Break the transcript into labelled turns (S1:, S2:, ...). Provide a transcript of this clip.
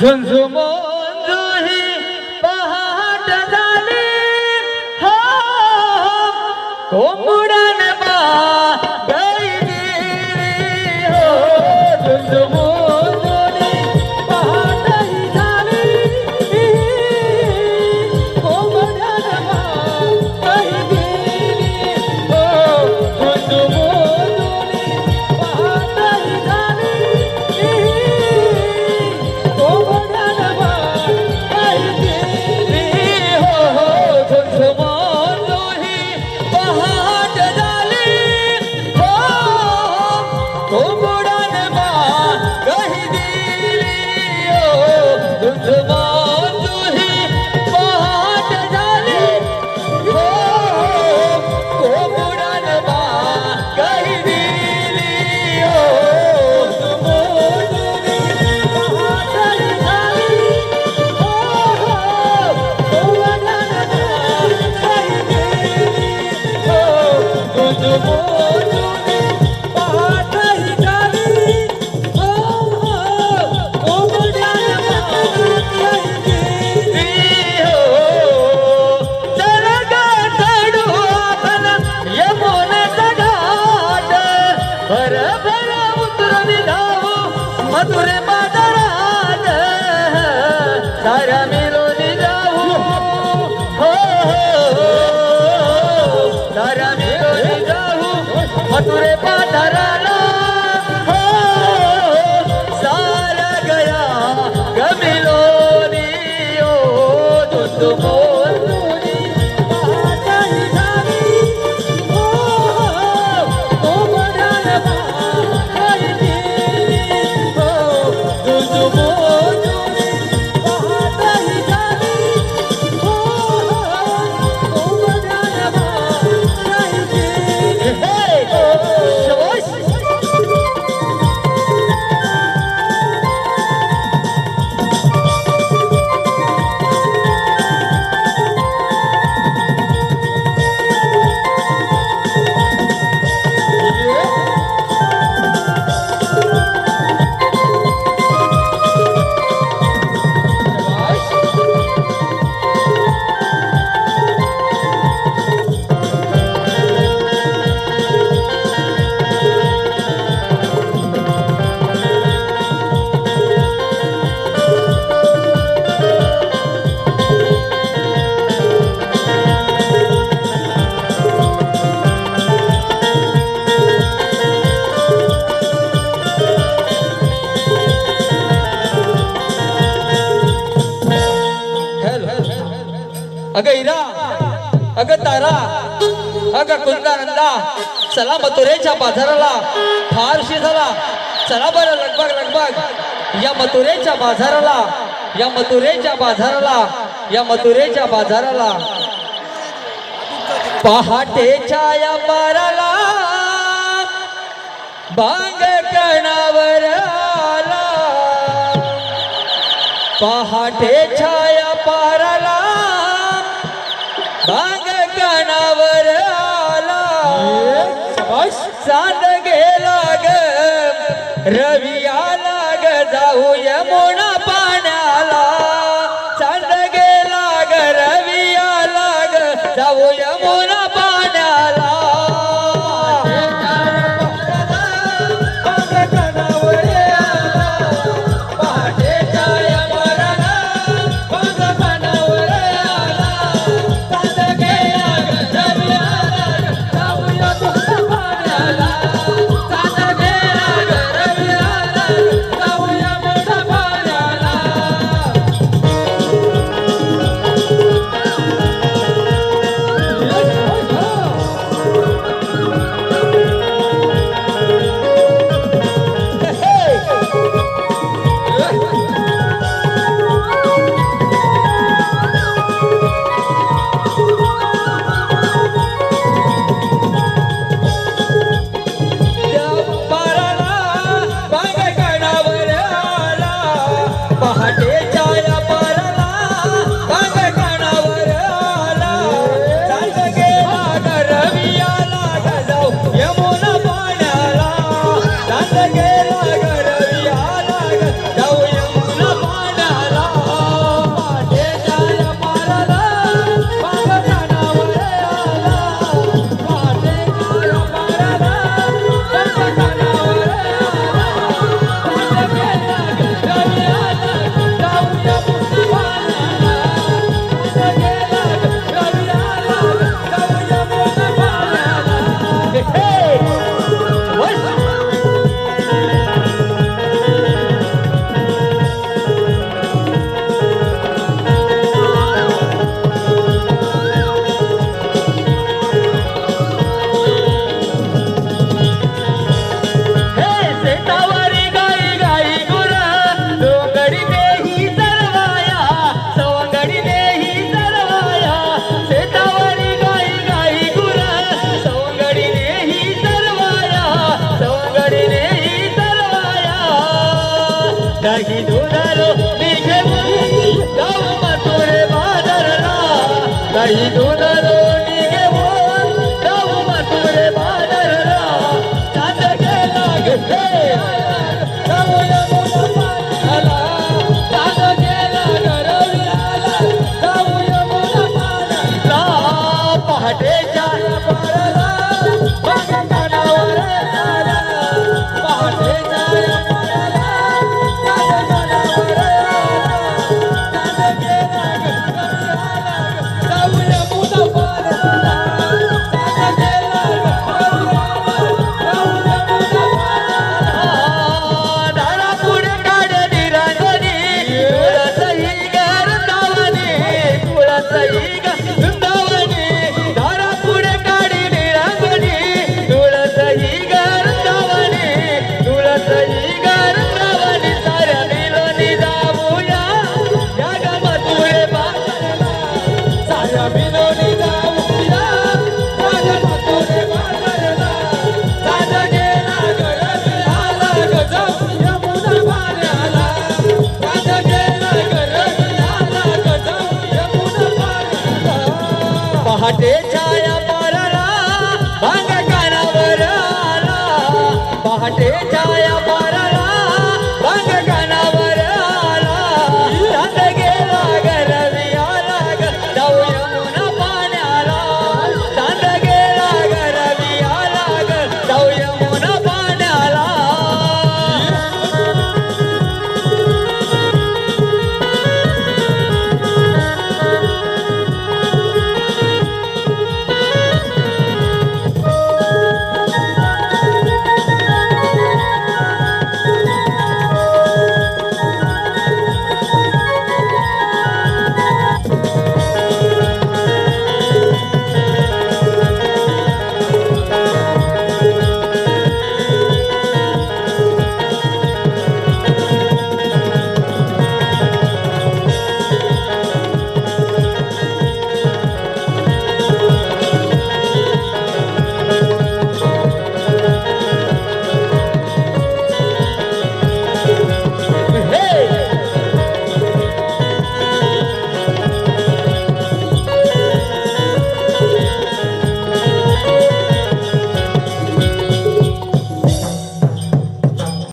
S1: झुंझुमुंदुही पहाड़ मधुर मदराज सारा मिळून जाऊ हो सारा मिळून जाऊ मधुर मदराज अग इरा अग तारा अग कुंदानंदा चला मथुरेच्या बाजाराला फारशी झाला. चला बरं लगबग लगबग. या मथुरेच्या बाजाराला या मथुरेच्या बाजाराला या मथुरेच्या बाजाराला. पहाटे या पाराला बांग कणावर आला. पहाटेच्या या पाराला मस्तान गे लाग रविया लाग जाऊया दही दुधारो